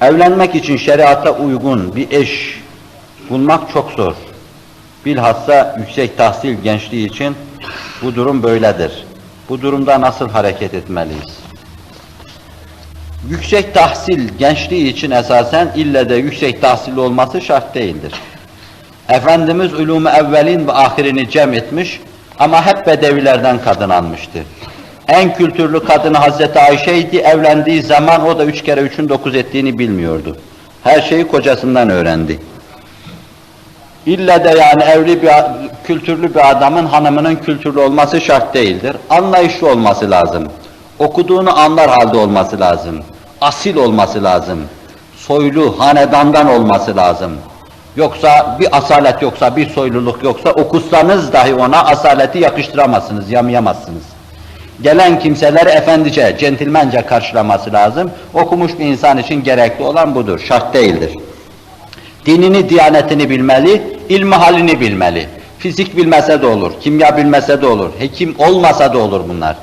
Evlenmek için şeriata uygun bir eş bulmak çok zor. Bilhassa yüksek tahsil gençliği için bu durum böyledir. Bu durumda nasıl hareket etmeliyiz? Yüksek tahsil gençliği için esasen ille de yüksek tahsil olması şart değildir. Efendimiz ulûmu evvelin ve ahirini cem etmiş ama hep bedevilerden kadın almıştı. En kültürlü kadını Hazreti Ayşe'ydi. Evlendiği zaman o da üç kere üçün dokuz ettiğini bilmiyordu. Her şeyi kocasından öğrendi. İlle de yani evli bir, kültürlü bir adamın hanımının kültürlü olması şart değildir. Anlayışlı olması lazım. Okuduğunu anlar halde olması lazım. Asil olması lazım. Soylu, hanedandan olması lazım. Yoksa bir asalet yoksa, bir soyluluk yoksa okusanız dahi ona asaleti yakıştıramazsınız, yamayamazsınız. Gelen kimseleri efendice, centilmence karşılaması lazım. Okumuş bir insan için gerekli olan budur, şart değildir. Dinini, diyanetini bilmeli, ilmi halini bilmeli. Fizik bilmese de olur, kimya bilmese de olur, hekim olmasa da olur bunlar.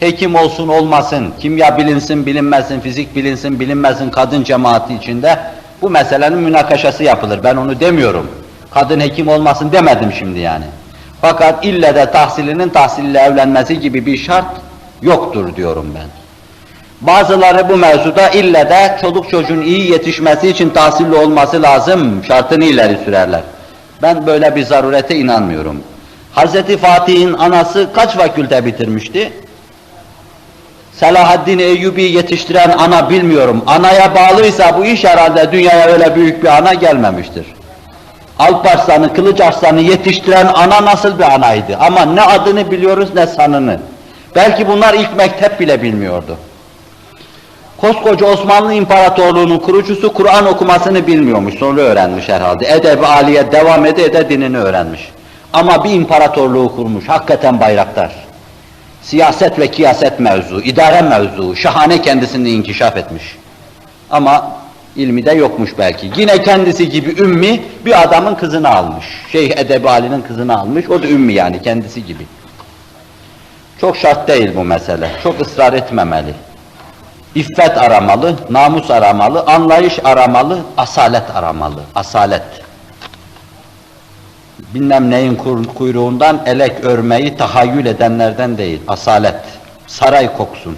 Hekim olsun olmasın, kimya bilinsin bilinmesin, fizik bilinsin bilinmesin kadın cemaati içinde bu meselenin münakaşası yapılır. Ben onu demiyorum. Kadın hekim olmasın demedim şimdi yani. Fakat ille de tahsilinin tahsille evlenmesi gibi bir şart yoktur diyorum ben. Bazıları bu mevzuda ille de çoluk çocuğun iyi yetişmesi için tahsilli olması lazım şartını ileri sürerler. Ben böyle bir zarurete inanmıyorum. Hazreti Fatih'in anası kaç fakülte bitirmişti? Selahaddin Eyyubi yetiştiren ana bilmiyorum. Anaya bağlıysa bu iş herhalde dünyaya öyle büyük bir ana gelmemiştir. Alparslan'ı, Kılıç Arslan'ı yetiştiren ana nasıl bir anaydı? Ama ne adını biliyoruz ne sanını. Belki bunlar ilk mektep bile bilmiyordu. Koskoca Osmanlı İmparatorluğu'nun kurucusu Kur'an okumasını bilmiyormuş, sonra öğrenmiş herhalde. Edeb-i aliye devam ede ede dinini öğrenmiş. Ama bir imparatorluğu kurmuş, hakikaten bayraktar. Siyaset ve kiyaset mevzu, idare mevzu, şahane kendisini inkişaf etmiş. Ama ilmi de yokmuş belki. Yine kendisi gibi ümmi bir adamın kızını almış. Şeyh Edebi Ali'nin kızını almış, o da ümmi yani kendisi gibi. Çok şart değil bu mesele, çok ısrar etmemeli. İffet aramalı, namus aramalı, anlayış aramalı, asalet aramalı, asalet. Bilmem neyin kuyruğundan elek örmeyi tahayyül edenlerden değil, asalet. Saray koksun.